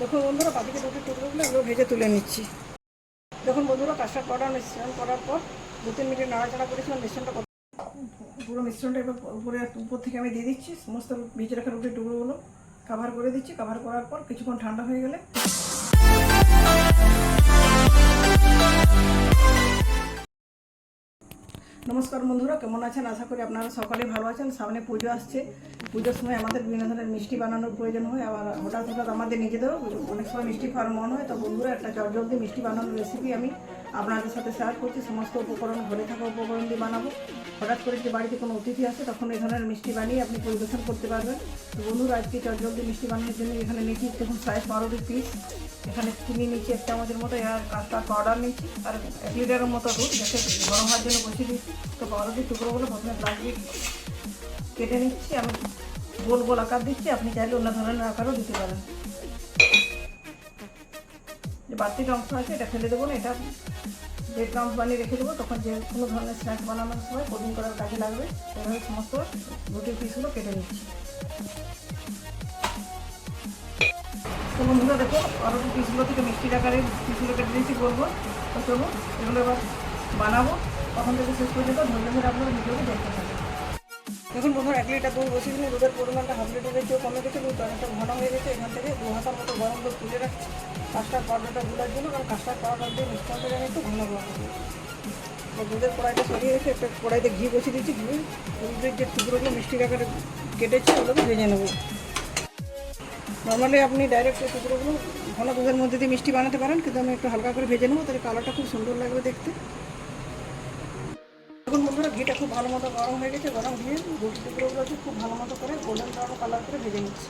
দেখুন বন্ধুরা বাকিতে দুটো টুকরোগুলো এগুলো ভেজে তুলে নিচ্ছি। দেখুন বন্ধুরা, কাজটা করার মিশ্রণ করার পর দু তিন মিনিট নাড়াচাড়া করেছিলাম মিশ্রণটা পুরো মিশ্রণটা এবার উপরে, উপর থেকে আমি দিয়ে দিচ্ছি। সমস্ত ভেজে রাখা রুটির টুকরোগুলো কাভার করে দিচ্ছি। কাভার করার পর কিছুক্ষণ ঠান্ডা হয়ে গেলে নমস্কার বন্ধুরা, কেমন আছেন? আশা করি আপনারা সকলে ভালো আছেন। সামনে পুজো আসছে। পুজোর সময় আমাদের বিভিন্ন ধরনের মিষ্টি বানানোর প্রয়োজন হয়। আবার হঠাৎ হঠাৎ আমাদের নিজেদেরও অনেক সময় মিষ্টি খাওয়ার মন হয়। তো বন্ধুরা, একটা জলদি মিষ্টি বানানোর রেসিপি আমি আপনাদের সাথে শেয়ার করছি, সমস্ত উপকরণ, ঘরে থাকা উপকরণ দিয়ে বানাবো। হঠাৎ করে যে বাড়িতে কোনো অতিথি আসে, তখন এই ধরনের মিষ্টি বানিয়ে আপনি পরিবেশন করতে পারবেন। তো বন্ধুরা, আজকে জলদি মিষ্টি বানানোর জন্য এখানে নিচ্ছি দেখুন সাইজ বারোটি পিস এখানে চিনি নিচ্ছি এক চামচের মতো আর কাস্টার পাউডার নিচ্ছি আর এক লিটারের মতো দুধ, যাতে গরম হওয়ার জন্য বসিয়ে দিচ্ছি। তো পাউরুটির টুকরোগুলো প্রথমে প্লাস্টিক কেটে নিচ্ছি, আমি গোল গোল আকার দিচ্ছি, আপনি চাইলে অন্য ধরনের আকারও দিতে পারেন। যে বাড়তি অংশ আছে, এটা ফেলে দেবো না, এটা ব্রেড ক্রাম্স বানিয়ে রেখে দেবো, তখন যে কোনো ধরনের স্ন্যাক্স বানানোর সময় কোডিং করার কাজে লাগবে। এভাবে সমস্ত রুটির পিসগুলো কেটে নিচ্ছি। তো বন্ধুরা দেখো আরও পিসগুলো থেকে মিষ্টির আকারে পিসগুলো কেটে দিয়েছি বলব তো চলো এগুলো এবার বানাবো। তখন থেকে শেষ পর্যন্ত ধরে ধরে আপনার ভিডিওটি দেখতে থাকবেন। দেখুন বন্ধুরা, এক লিটার দুধ বসিয়ে দিলে দুধের পরিমাণটা হাফ লিটারের চেয়েও কমে গেছে দুধ অনেকটা ঘন হয়ে গেছে। এখান থেকে দু হাতার মতো গরম দুধ তুলে রাখছি। কাস্টার পাউডারটা গুলার জন্য, কারণ কাস্টার পাউডার দিয়ে মিষ্টানটা যেন একটু ঘন ঘন দুধের কড়াইটা সরিয়ে রেখে একটা কড়াইতে ঘি বসিয়ে দিচ্ছি ঘি। দুধের যে টুকরোগুলো মিষ্টির আকারে কেটেছে, ওগুলোকে ভেজে নেব। নর্মালি আপনি ডাইরেক্ট এই টুকরোগুলো ঘন দুধের মধ্যে দিয়ে মিষ্টি বানাতে পারেন, কিন্তু আমি একটু হালকা করে ভেজে নেব, তাহলে কালারটা খুব সুন্দর লাগবে দেখতে। এখন বন্ধুরা, ঘিটা খুব ভালো মতো গরম হয়ে গেছে, গরম ঘিয়ে রুটি টুকরোগুলো খুব ভালো মতো করে গোল্ডেন ব্রাউন কালার করে ভেজে নিচ্ছি।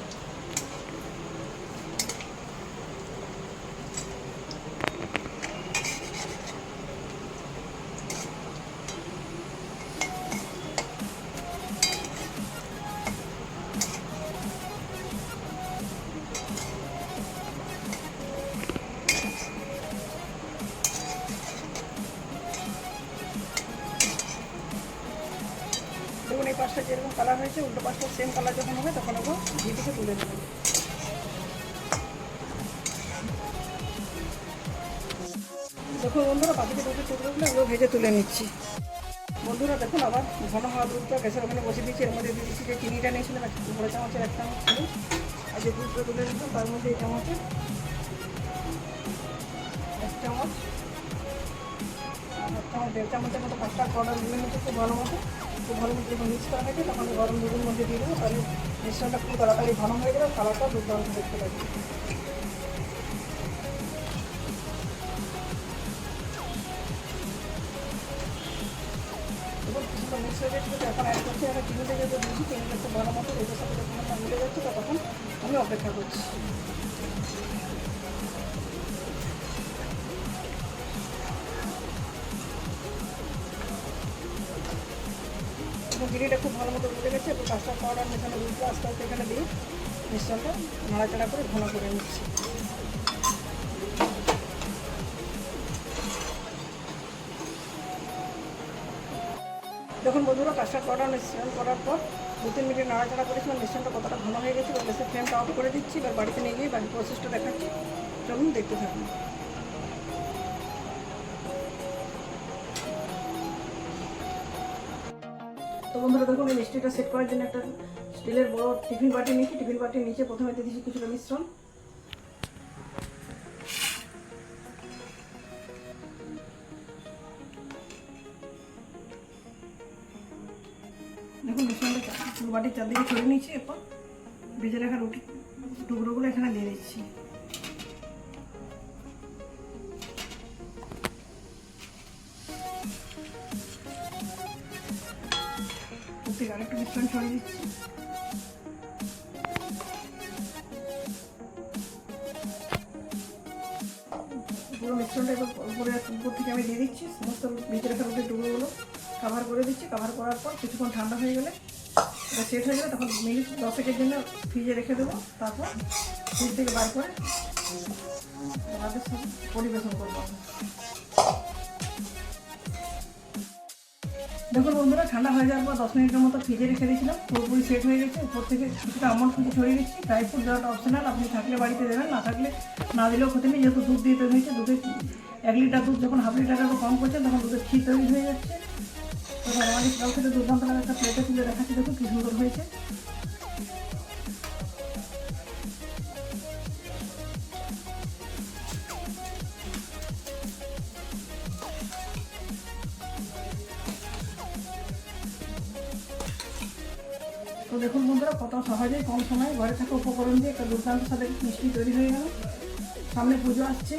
পাশটা যেরকম কালার হয়েছে, উল্টো পাশটা সেম কালার যখন হবে, তখন ওগুলো ঘি থেকে তুলে দেবো দেখুন বন্ধুরা বাকিতে দুটো টুকরোগুলো এগুলো ভেজে তুলে নিচ্ছি। বন্ধুরা, দেখুন আবার ঘন হওয়া দুধটা গ্যাসের ওখানে বসে দিচ্ছি এর মধ্যে দিয়ে যে চিনিটা নিয়েছিলাম এক বড় চামচের এক চামচ চিনি। আর যে দুধটা তুলে নিলাম, তার মধ্যে এই চামচে এক চামচ এক চামচ, দেড় চামচের মতো পাঁচটা পাউডার গুলে নিতে খুব ভালো মতো। ভালো মতো যখন মিক্স করা থাকে তখন গরম দুধের মধ্যে দিয়ে দেবো। তাহলে মিশ্রণটা খুব তাড়াতাড়ি ঘন হয়ে গেলে কালারটা দুর্দান্ত দেখতে এবং কিছুটা মিক্স হয়ে এখন অ্যাড করছি একটা চিনিতে যেহেতু দিয়েছি চিনিটা খুব ভালো মতো এটার সাথে যখন মিলে যাচ্ছে, তখন আমি অপেক্ষা করছি। এবং গিরিটা খুব ভালো মতো মিলে গেছে এবং কাস্টার পাউডার মেশানো দুধটা আস্তে আস্তে এখানে দিয়ে মিশ্রণটা নাড়াচাড়া করে ঘন করে নিচ্ছি। দেখুন বন্ধুরা কাস্টার পাউডার মিশ্রণ করার পর দু তিন মিনিট নাড়াচাড়া করেছিলাম মিশ্রণটা কতটা ঘন হয়ে গেছে এবার গ্যাসের ফ্লেমটা অফ করে দিচ্ছি। এবার বাড়িতে নিয়ে গিয়ে বাকি প্রসেসটা দেখাচ্ছি। চলুন দেখতে থাকুন। বন্ধুরা, দেখুন, এই মিষ্টিটা সেট করার জন্য একটা স্টিলের বড় টিফিন বাটি নিয়েছি টিফিন বাটির নিচে প্রথমে দিয়ে দিচ্ছি কিছুটা মিশ্রণ। দেখুন, মিশ্রণটা বাটির চারদিকে ছড়িয়ে নিচ্ছি এরপর ভেজে রাখা রুটি টুকরোগুলো এখানে দিয়ে দিচ্ছি। প্রত্যেক আরেকটু মিশ্রণ ছড়িয়ে দিচ্ছি পুরো মিশ্রণটা এবার উপরে উপর থেকে আমি দিয়ে দিচ্ছি, সমস্ত ভেজে রাখা রুটির টুকরোগুলো কাভার করে দিচ্ছি কাভার করার পর কিছুক্ষণ ঠান্ডা হয়ে গেলে সেট হয়ে গেলে তখন মিনিট দশেকের জন্য ফ্রিজে রেখে দেবো, তারপর ফ্রিজ থেকে বার করে আমাদের পরিবেশন করব। দেখুন বন্ধুরা, ঠান্ডা হয়ে যাওয়ার পর দশ মিনিটের মতো ফ্রিজে রেখে দিয়েছিলাম, পুরোপুরি সেট হয়ে গেছে। উপর থেকে কিছুটা আমন্ড ফুটে ছড়িয়ে দিচ্ছি ড্রাই ফ্রুট দেওয়াটা অপশনাল আপনি থাকলে বাড়িতে দেবেন, না থাকলে না দিলেও ক্ষতি নেই। যেহেতু দুধ দিয়ে তৈরি হয়েছে, দুধে এক লিটার দুধ যখন হাফ লিটারেরও কম করছেন, তখন দুধের ক্ষীর তৈরি হয়ে যাচ্ছে। তো আমাদের কাউকে দুর্দান্ত একটা প্লেটে তুলে দেখাচ্ছি, দেখুন কী সুন্দর হয়েছে। দেখুন বন্ধুরা, কত সহজেই কম সময়ে ঘরে থাকা উপকরণ দিয়ে একটা দুর্দান্ত সাথে মিষ্টি তৈরি হয়ে গেল। সামনে পুজো আসছে।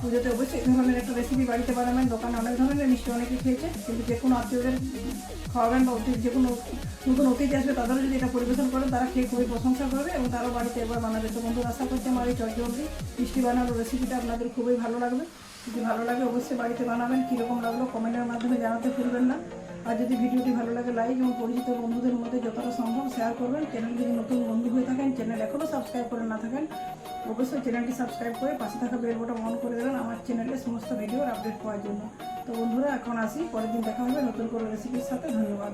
পুজোতে অবশ্যই এই ধরনের একটা রেসিপি বাড়িতে বানাবেন। দোকানে অনেক ধরনের মিষ্টি অনেকে খেয়েছে, কিন্তু যে কোনো আত্মীয়দের খাওয়াবেন বা অতিথি যে কোনো নতুন অতিথি আসবে, তাদেরও যদি এটা পরিবেশন করেন তারা খেয়ে খুবই প্রশংসা করবে এবং তারাও বাড়িতে একবার বানাবে। তো বন্ধুরা, আশা করছি আমার এই চটজলদি মিষ্টি বানানোর রেসিপিটা আপনাদের খুবই ভালো লাগবে। যদি ভালো লাগে, অবশ্যই বাড়িতে বানাবেন। কীরকম লাগল কমেন্টের মাধ্যমে জানাতে ভুলবেন না। আর যদি ভিডিওটি ভালো লাগে লাইক এবং পরিচিত বন্ধুদের মধ্যে যতটা সম্ভব শেয়ার করবেন। চ্যানেল যদি নতুন বন্ধু হয়ে থাকেন চ্যানেল এখনও সাবস্ক্রাইব করে না থাকেন, অবশ্যই চ্যানেলটি সাবস্ক্রাইব করে পাশে থাকা বেল বোটা অন করে দেবেন আমার চ্যানেলে সমস্ত ভিডিওর আপডেট পাওয়ার জন্য। তো বন্ধুরা, এখন আসি, পরের দিন দেখা হবে নতুন কোনো রেসিপির সাথে। ধন্যবাদ।